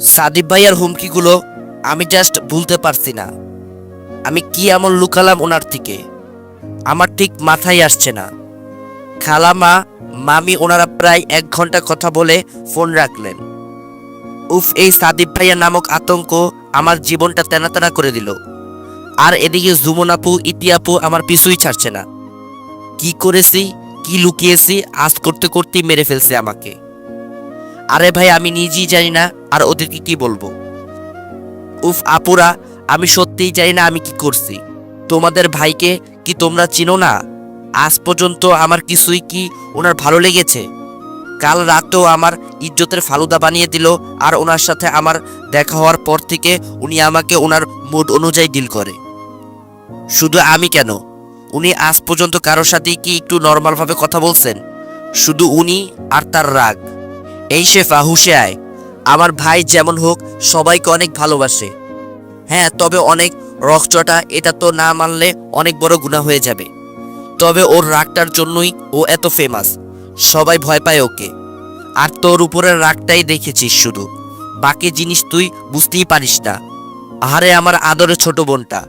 সাদিব ভাইয়ার হুমকিগুলো আমি জাস্ট ভুলতে পারছি না। আমি কি এমন লুকালাম ওনার থেকে? আমার ঠিক মাথায় আসছে না। খালামা, মামি ওনারা প্রায় এক ঘণ্টা কথা বলে ফোন রাখলেন। উফ, এই সাদিব ভাইয়া নামক আতঙ্ক আমার জীবনটা তেনা তেনা করে দিল। আর এদিকে জুমন আপু, ইতি আপু আমার পিছুই ছাড়ছে না। কি করেছি, কি লুকিয়েছি, আজ করতে করতেই মেরে ফেলছে আমাকে। আরে ভাই, আমি নিজেই জানি না আর ওদেরকে কি বলব? উফ, আপুরা, আমি সত্যিই জানি না আমি কি করছি। তোমাদের ভাইকে কি তোমরা চিনো না? আজ পর্যন্ত আমার কিছুই কি ওনার ভালো লেগেছে? কাল রাতেও আমার ইজ্জতের ফালুদা বানিয়ে দিল আর ওনার সাথে আমার দেখা হওয়ার পর থেকে উনি আমাকে ওনার মুড অনুযায়ী ডিল করে। শুধু আমি কেন? উনি আজ পর্যন্ত কারোর সাথে কি একটু নর্মালভাবে কথা বলছেন? শুধু উনি আর তার রাগ। এই শেফা হুশে আয় আমার ভাই যেমন হোক, সবাইকে অনেক ভালোবাসে। হ্যাঁ তবে অনেক রকচটা এটা তো না মানলে অনেক বড় গুণা হয়ে যাবে। তবে ওর রাগটার জন্যই ও এত ফেমাস সবাই ভয় পায় ওকে। আর তোর উপরের রাগটাই দেখেছিস শুধু। বাকি জিনিস তুই বুঝতেই পারিস না। আহারে, আমার আদরের ছোট বোনটা।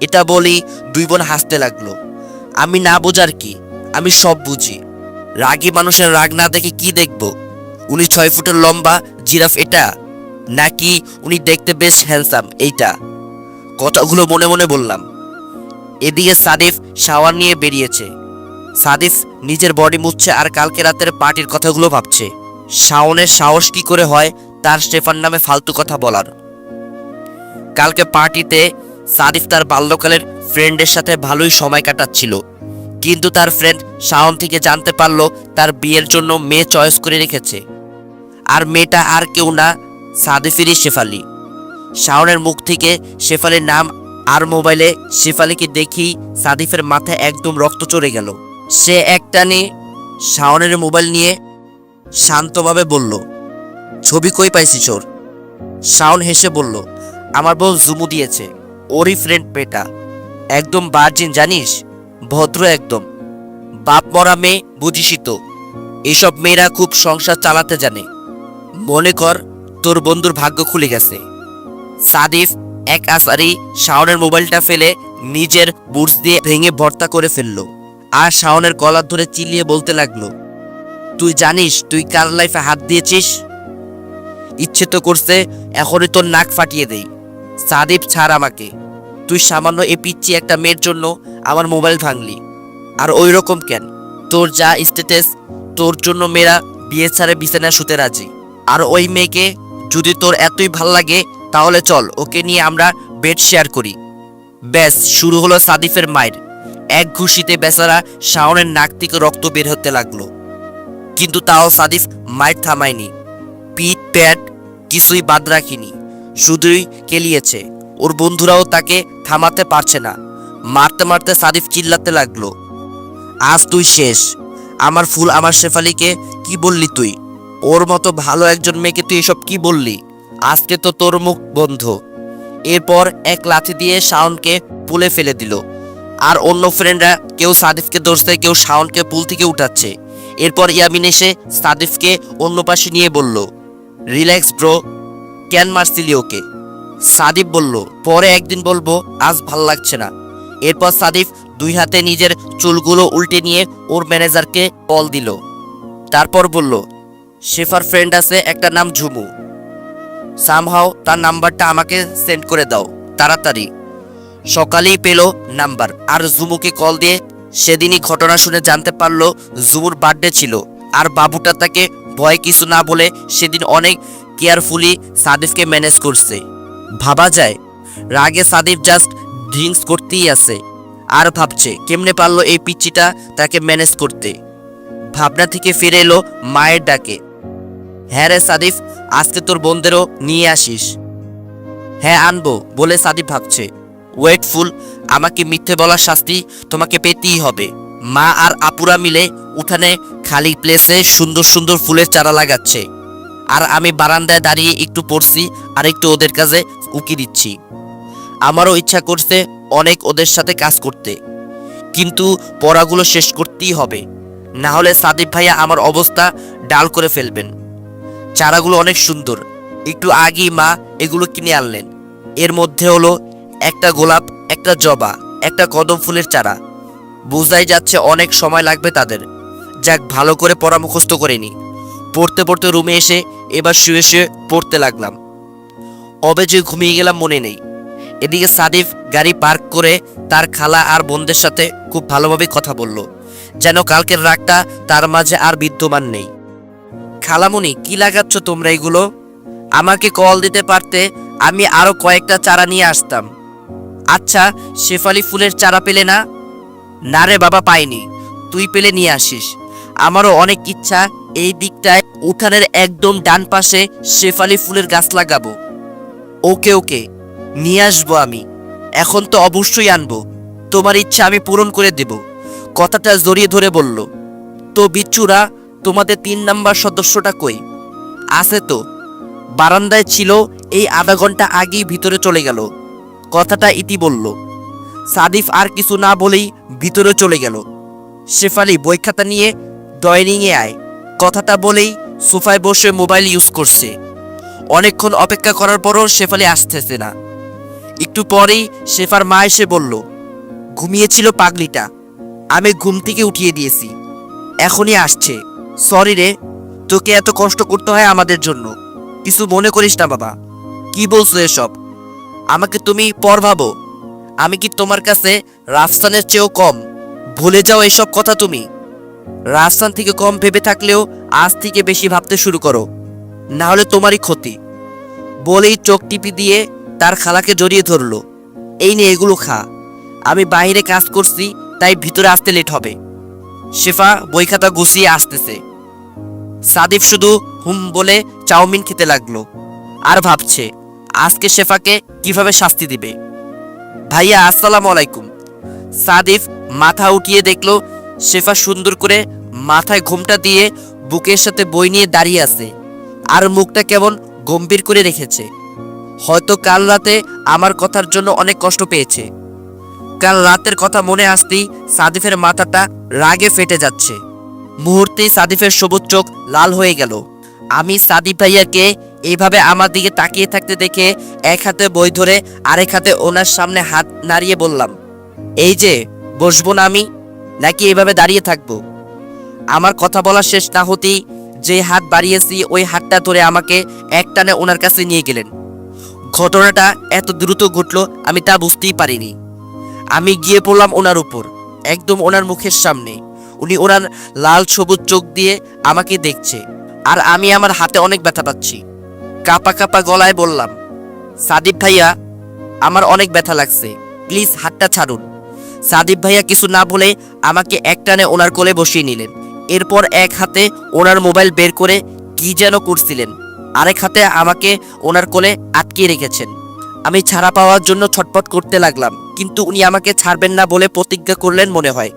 এটা বলি দুই বোন হাসতে লাগল। আমি না বোঝার কি? আমি সব বুঝি। রাগী মানুষের রাগ না দেখে কি দেখব? উনি ছয় ফুটের লম্বা জিরাফ এটা? নাকি উনি দেখতে বেশ হ্যান্ডসাম এইটা? কথাগুলো মনে মনে বললাম। এদিকে সাদিফ শাওয়ার নিয়ে বেরিয়েছে। সাদিফ নিজের বডি মুছছে আর কালকে রাতের পার্টির কথাগুলো ভাবছে। শাওনের সাহস কি করে হয়, তার স্টেফান নামে ফালতু কথা বলার। কালকে পার্টিতে সাদিফ তার বাল্যকালের ফ্রেন্ডের সাথে ভালোই সময় কাটাচ্ছিল। কিন্তু তার ফ্রেন্ড শাওন থেকে জানতে পারল তার বিয়ের জন্য মেয়ে চয়েস করে রেখেছে। আর মেয়েটা আর কেউ না, সাদিফেরই শেফালি। শাওনের মুখ থেকে শেফালির নাম আর মোবাইলে শেফালিকে দেখি সাদিফের মাথায় একদম রক্ত চড়ে গেল। সে একটানে শাওনের মোবাইল নিয়ে শান্তভাবে বলল, ছবি কই পাইছিস ওর? শাওন হেসে বলল, আমার বউ জুমু দিয়েছে, ওরই ফ্রেন্ড পেটা একদম বার্জিন জানিস? ভদ্র একদম। বাপ মরা মেয়ে বুঝিসই তো। এইসব মেয়েরা খুব সংসার চালাতে জানে। মনে কর তোর বন্ধুর ভাগ্য খুলে গেছে। সাদিফ, এক আসারি শাওনের মোবাইলটা ফেলে নিজের বুটস দিয়ে ভেঙে ভর্তা করে ফেলল আর শাওনের গলার ধরে চিলিয়ে বলতে লাগল, তুই জানিস তুই কার লাইফে হাত দিয়েছিস? ইচ্ছে তো করছে এখনই তোর নাক ফাটিয়ে দেই। সাদিপ ছাড় আমাকে। তুই সামান্য এ পিচ্ছি একটা মেয়ের জন্য আমার মোবাইল ভাঙলি। আর ওই রকম কেন? তোর যা স্ট্যাটাস তোর জন্য মেয়েরা বিয়ে ছাড়ে বিছানায় শুতে রাজি। আর ওই মেয়েকে যদি তোর এতই ভালো লাগে, তাহলে চল, ওকে নিয়ে আমরা বেড শেয়ার করি। ব্যাস, শুরু হলো সাদিফের মায়ের। এক ঘুষিতে বেচারা শাওনের নাক থেকে রক্ত বের হতে লাগল। কিন্তু তাও সাদিফ মায়ের থামায়নি। পিঠ, প্যাট কিছুই বাদ রাখিনি। শুধুই কেলিয়েছে। ওর বন্ধুরাও তাকে থামাতে পারছে না। মারতে মারতে সাদিফ চিল্লাতে লাগল। আজ তুই শেষ। আমার ফুল, আমার শেফালিকে কি বললি তুই? ওর মতো ভালো একজন মেয়েকে তুই এসব কি বললি? আজকে তো তোর মুখ বন্ধ। এরপর এক লাথি দিয়ে শাওনকে পুলে ফেলে দিল। আর অন্য ফ্রেন্ডরা কেউ সাদিফকে ধরছে, কেউ শাওনকে পুল থেকে উঠাচ্ছে। এরপর ইয়ামিন এসে সাদিফকে অন্য পাশে নিয়ে বলল, রিল্যাক্স ব্রো কেন মারছিলি ওকে? সাদিফ বলল, পরে একদিন বলব, আজ ভালো লাগছে না। এরপর সাদিফ দুই হাতে নিজের চুলগুলো উল্টে নিয়ে ওর ম্যানেজারকে কল দিল। তারপর বলল শেফার ফ্রেন্ড আছে, একটা নাম ঝুমু। সামহাও তার নাম্বারটা আমাকে সেন্ড করে দাও, তাড়াতাড়ি। সকালেই পেল নাম্বার, আর জুমুকে কল দিয়ে সেদিনই ঘটনা শুনে জানতে পারল জুমুর বার্থডে ছিল, আর বাবুটা তাকে ভয় কিছু না বলে সেদিন অনেক কেয়ারফুলি সাদিফকে ম্যানেজ করছে। ভাবা যায়, রাগে সাদিফ জাস্ট ড্রিঙ্কস করতেই আছে, আর ভাবছে কেমনে পারল এই পিচ্চিটা তাকে ম্যানেজ করতে। ভাবনা থেকে ফিরে এলো মায়ের ডাকে হ্যাঁ রে সাদিফ, আজকে তোর বোনদেরও নিয়ে আসিস। হ্যাঁ আনব, বলে সাদিফ ভাবছে। ওয়েটফুল আমাকে মিথ্যে বলার শাস্তি তোমাকে পেতেই হবে। মা আর আপুরা মিলে উঠানে খালি প্লেসে সুন্দর সুন্দর ফুলের চারা লাগাচ্ছে। আর আমি বারান্দায় দাঁড়িয়ে একটু পড়ছি আর একটু ওদের কাছে উকি দিচ্ছি। আমারও ইচ্ছা করছে অনেক ওদের সাথে কাজ করতে। কিন্তু পড়াগুলো শেষ করতেই হবে। না হলে সাদিপ ভাইয়া আমার অবস্থা ডাল করে ফেলবেন। চারাগুলো অনেক সুন্দর। একটু আগেই মা এগুলো কিনে আনলেন। এর মধ্যে হলো একটা গোলাপ, একটা জবা, একটা কদম ফুলের চারা। বোঝাই যাচ্ছে অনেক সময় লাগবে তাদের। যাক, ভালো করে পড়া মুখস্থ পড়তে পড়তে রুমে এসে এবার শুয়ে শুয়ে পড়তে লাগলাম। অবে যে ঘুমিয়ে গেলাম মনে নেই। এদিকে সাদিফ গাড়ি পার্ক করে তার খালা আর বোনদের সাথে খুব ভালোভাবে কথা বলল। যেন কালকের রাগটা তার মাঝে আর বিদ্যমান নেই। খালামুনি, কি লাগাচ্ছ তোমরা এগুলো? আমাকে কল দিতে পারতে আমি আরও কয়েকটা চারা নিয়ে আসতাম। আচ্ছা শেফালি ফুলের চারা পেলে না? না রে বাবা, পাইনি। তুই পেলে নিয়ে আসিস। আমারও অনেক ইচ্ছা এই দিকটায় উঠানের একদম ডান পাশে শেফালি ফুলের গাছ লাগাবো। ওকে ওকে, নিয়ে আসব আমি। এখন তো অবশ্যই আনব। তোমার ইচ্ছা আমি পূরণ করে দেব। কথাটা জড়িয়ে ধরে বলল, তো বিচ্চুরা তোমাদের তিন নাম্বার সদস্যটা কই? আছে তো। বারান্দায় ছিল, এই আধা ঘণ্টা আগেই ভিতরে চলে গেল। কথাটা ইতি বলল। সাদিফ আর কিছু না বলেই ভিতরে চলে গেল। শেফালি বই খাতা নিয়ে ডয়নিংয়ে আয়। কথাটা বলেই সোফায় বসে মোবাইল ইউজ করছে। অনেকক্ষণ অপেক্ষা করার পরও শেফালি আসতেছে না। একটু পরেই শেফার মা এসে বলল, ঘুমিয়েছিল পাগলিটা। আমি ঘুম থেকে উঠিয়ে দিয়েছি। এখনই আসছে। সরি রে, তোকে এত কষ্ট করতে হয় আমাদের জন্য। কিছু মনে করিস না বাবা। কি বলছো এসব? আমাকে তুমি পর ভাবো। আমি কি তোমার কাছে রাফসানের চেয়েও কম? ভুলে যাও এসব কথা তুমি। রাফসান থেকে কম ভেবে থাকলেও আজ থেকে বেশি ভাবতে শুরু করো। না হলে তোমারই ক্ষতি। বলেই চোখ টিপি দিয়ে তার খালাকে জড়িয়ে ধরলো। এই নিয়ে এগুলো খা। আমি বাইরে কাজ করছি, তাই ভিতরে আসতে লেট হবে। শেফা বই খাতা গুছিয়ে আসতেছে। সাদিফ শুধু হুম বলে চাউমিন খেতে লাগল আর ভাবছে, আজকে শেফাকে কীভাবে শাস্তি দিবে? ভাইয়া, আসসালামু আলাইকুম। সাদিফ মাথা উঠিয়ে দেখল শেফা সুন্দর করে মাথায় ঘুমটা দিয়ে বুকের সাথে বই নিয়ে দাঁড়িয়ে আছে আর মুখটা কেমন গম্ভীর করে রেখেছে। হয়তো কাল রাতে আমার কথার জন্য অনেক কষ্ট পেয়েছে। কাল রাতের কথা মনে আসতেই সাদিফের মাথাটা রাগে ফেটে যাচ্ছে। মুহূর্তেই সাদিফের সবুজ চোখ লাল হয়ে গেল। আমি সাদিফ ভাইয়াকে এইভাবে আমার দিকে তাকিয়ে থাকতে দেখে এক হাতে বই ধরে আরেক হাতে ওনার সামনে হাত নাড়িয়ে বললাম, এই যে, বসবো না আমি? নাকি এইভাবে দাঁড়িয়ে থাকব? আমার কথা বলা শেষ না হতেই যে হাত বাড়িয়েছি, ওই হাতটা ধরে আমাকে একটানে ওনার কাছে নিয়ে গেলেন। ঘটনাটা এত দ্রুত ঘটলো আমি তা বুঝতেই পারিনি। আমি গিয়ে পড়লাম ওনার উপর, একদম ওনার মুখের সামনে। উনি ওনার লাল সবুজ চোখ দিয়ে আমাকে দেখছে। আর আমি আমার হাতে অনেক ব্যথা পাচ্ছি। কাপা কাপা গলায় বললাম, সাদিব ভাইয়া, আমার অনেক ব্যথা লাগছে। প্লিজ হাতটা ছাড়ুন। সাদিব ভাইয়া কিছু না বলে আমাকে একটানে ওনার কোলে বসিয়ে নিলেন। এরপর এক হাতে ওনার মোবাইল বের করে কি যেন করছিলেন। আরেক হাতে আমাকে ওনার কোলে আটকিয়ে রেখেছেন। আমি ছাড়া পাওয়ার জন্য ছটপট করতে লাগলাম, কিন্তু উনি আমাকে ছাড়বেন না বলে প্রতিজ্ঞা করলেন মনে হয়।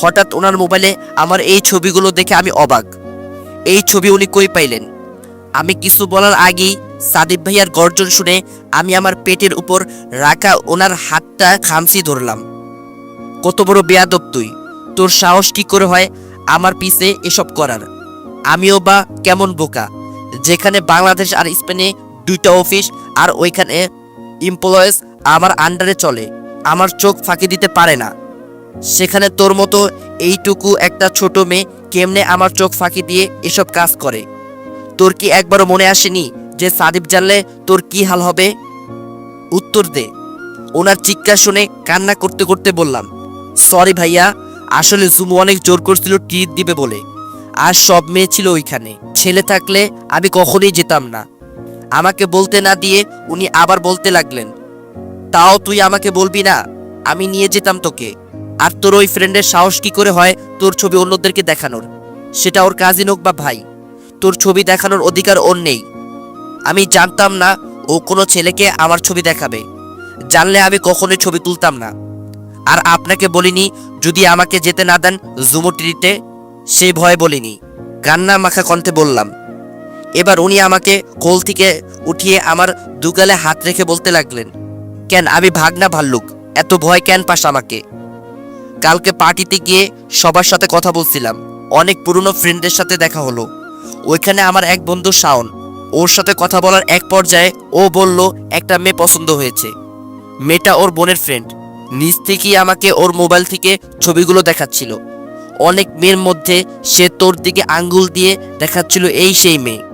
হঠাৎ ওনার মোবাইলে আমার এই ছবিগুলো দেখে আমি অবাক। এই ছবি উনি কই পাইলেন? আমি কিছু বলার আগেই সাদিব ভাইয়ার গর্জন শুনে আমি আমার পেটের উপর রাখা ওনার হাতটা খামচি ধরলাম। কত বড় বেয়াদব তুই। তোর সাহস কি করে হয় আমার পিছে এসব করার? আমিও বা কেমন বোকা? যেখানে বাংলাদেশ আর স্পেনে দুইটা অফিস আর ওইখানে এমপ্লয়েজ আমার আন্ডারে চলে। আমার চোখ ফাঁকি দিতে পারে না। সেখানে তোর মতো এইটুকু একটা ছোট মেয়ে কেমনে আমার চোখ ফাঁকি দিয়ে এসব কাজ করে? তোর কি একবারও মনে আসেনি যে সাদিব জানলে তোর কি হাল হবে? উত্তর দে। ওনার চিৎকার শুনে কান্না করতে করতে বললাম, সরি ভাইয়া, আসলে জুমু অনেক জোর করছিল ট্রিট দিবে বলে। আর সব মেয়ে ছিল ওইখানে। ছেলে থাকলে আমি কখনোই যেতাম না। আমাকে বলতে না দিয়ে উনি আবার বলতে লাগলেন, তাও তুই আমাকে বলবি না? আমি নিয়ে যেতাম তোকে। আর তোর ওই ফ্রেন্ডের সাহস কি করে হয় তোর ছবি অন্যদেরকে দেখানোর? সেটা ওর কাজিন হোক বা ভাই, তোর ছবি দেখানোর অধিকার ওর নেই। আমি জানতাম না ও কোনো ছেলেকে আমার ছবি দেখাবে। জানলে আমি কখনোই ছবি তুলতাম না। আর আপনাকে বলিনি, যদি আমাকে যেতে না দেন জুমোটিতে সেই ভয়ে বলিনি। কান্না মাখা কণ্ঠে বললাম, এবার উনি আমাকে কোল থেকে উঠিয়ে আমার দুগালে হাত রেখে বলতে লাগলেন, কেন, আমি ভাগনা ভাল্লুক, এত ভয় কেন পাস আমাকে কালকে পার্টিতে গিয়ে সবার সাথে কথা বলছিলাম। অনেক পুরনো ফ্রেন্ডের সাথে দেখা হলো। ওইখানে আমার এক বন্ধু শাওন, ওর সাথে কথা বলার এক পর্যায়ে ও বলল, একটা মেয়ে পছন্দ হয়েছে। মেয়েটা ওর বোনের ফ্রেন্ড নিজ থেকেই আমাকে ওর মোবাইল থেকে ছবিগুলো দেখাচ্ছিল। অনেক মেয়ের মধ্যে সে তোর দিকে আঙ্গুল দিয়ে দেখাচ্ছিল এই সেই মেয়ে।